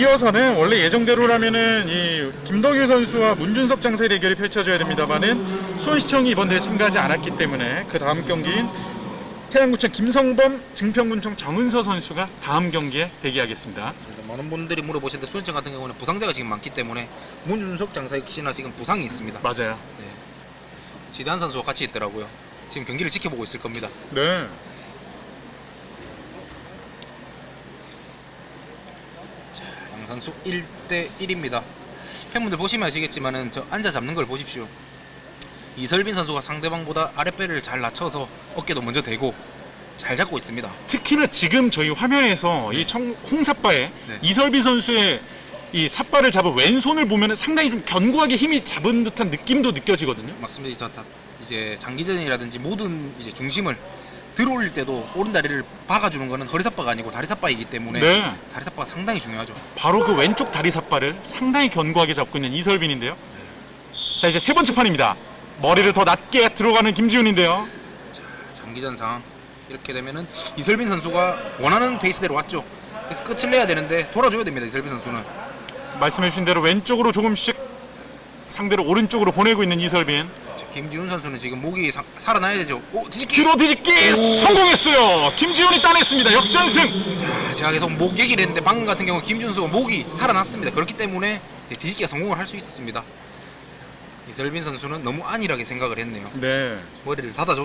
이어서는 원래 예정대로라면은 이 김덕유 선수와 문준석 장사의 대결이 펼쳐져야 됩니다만은 수원시청이 이번 대회 참가하지 않았기 때문에 그 다음 경기인 태양구청 김성범 증평군청 정은서 선수가 다음 경기에 대기하겠습니다. 맞습니다. 많은 분들이 물어보시는데 수원청 같은 경우는 부상자가 지금 많기 때문에 문준석 장사 역시나 지금 부상이 있습니다. 맞아요. 지단 선수와 같이 있더라고요. 지금 경기를 지켜보고 있을 겁니다. 네. 선수 1대 1입니다. 팬분들 보시면 아시겠지만은 저 앉아 잡는 걸 보십시오. 이설빈 선수가 상대방보다 아랫배를 잘 낮춰서 어깨도 먼저 대고 잘 잡고 있습니다. 특히나 지금 저희 화면에서 이 청, 홍사빠의 네. 이설빈 선수의 이 삿발을 잡은 왼손을 보면 상당히 좀 견고하게 힘이 잡은 듯한 느낌도 느껴지거든요. 맞습니다. 저, 자- 이제 장기전이라든지 모든 이제 중심을 들어올릴 때도 오른 다리를 박아주는 거는 허리삿바가 아니고 다리삿바이기 때문에 네. 다리삿바가 상당히 중요하죠. 바로 그 왼쪽 다리 삿발을 상당히 견고하게 잡고 있는 이설빈인데요. 자 이제 세 번째 판입니다. 머리를 더 낮게 들어가는 김지훈인데요. 장기전 상황 이렇게 되면은 이설빈 선수가 원하는 페이스대로 왔죠. 그래서 끝을 내야 되는데 돌아줘야 됩니다. 이설빈 선수는 말씀해주신 대로 왼쪽으로 조금씩 상대를 오른쪽으로 보내고 있는 이설빈. 자, 김지훈 선수는 지금 목이 사- 살아나야 되죠. 오 뒤집기. 뒤로 뒤집기 오. 성공했어요. 김지훈이 따냈습니다. 역전승. 자, 제가 계속 목 얘기를 했는데 방금 같은 경우 김지훈 선수가 목이 살아났습니다. 그렇기 때문에 뒤집기가 성공을 할 수 있었습니다. 이설빈 선수는 너무 안일하게 생각을 했네요. 네. 머리를 닫아줬어요.